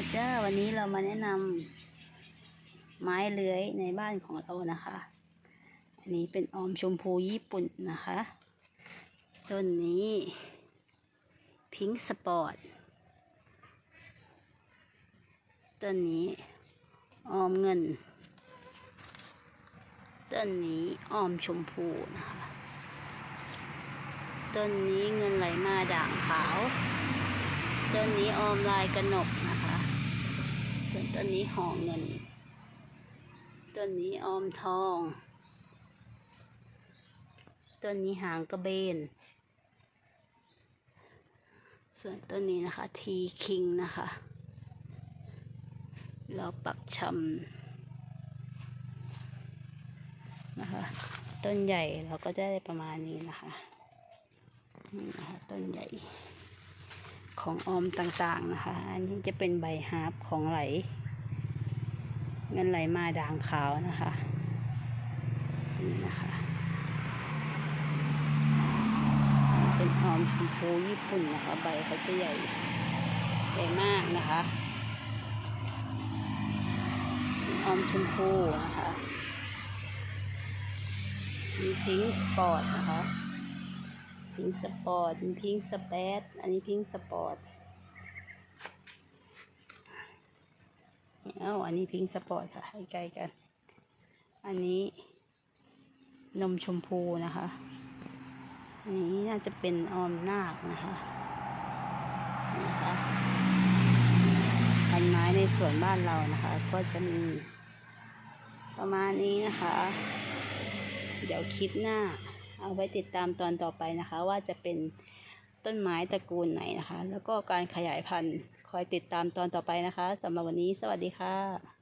มาจ้าวันนี้เรามาแนะนำไม้เลื้อยในบ้านของเรานะคะ อันนี้เป็นออมชมพูญี่ปุ่นนะคะต้นนี้พิงค์สปอร์ตต้นนี้ออมเงินต้นนี้ออมชมพูนะคะต้นนี้เงินไหลมาด่างขาวต้นนี้ออมลายกระหนกนะคะ ส่วนต้นนี้ห่อเงิน ต้นนี้ออมทอง ต้นนี้หางกระเบน ส่วนต้นนี้นะคะทีคิงนะคะแล้วปักชำนะคะ ต้นใหญ่เราก็จะได้ประมาณนี้นะคะนี่นะคะต้นใหญ่ ของออมต่างๆนะคะ อันนี้จะเป็นใบฮาร์ปของไหล เงินไหลมาด่างขาวนะคะนี่นะคะเป็นออมชมพูญี่ปุ่นนะคะ ใบเขาจะใหญ่ใหญ่มากนะคะออมชมพูนะคะมีพิงสปอร์ตนะคะ พิงสปอร์ตมีพิงสเปซอันนี้พิงสปอร์ตเอ้าอันนี้พิงสปอร์ตค่ะให้ใกล้กัน อันนี้ นมชมพูนะคะ อันนี้น่าจะเป็นออมนาคนะคะนี่นะคะพันไม้ในสวนบ้านเรานะคะ ก็จะมี ประมาณนี้นะคะ เดี๋ยวคลิปหน้า เอาไว้ติดตามตอนต่อไปนะคะ ว่าจะเป็นต้นไม้ตระกูลไหนนะคะ แล้วก็การขยายพันธุ์คอยติดตามตอนต่อไปนะคะสำหรับวันนี้สวัสดีค่ะ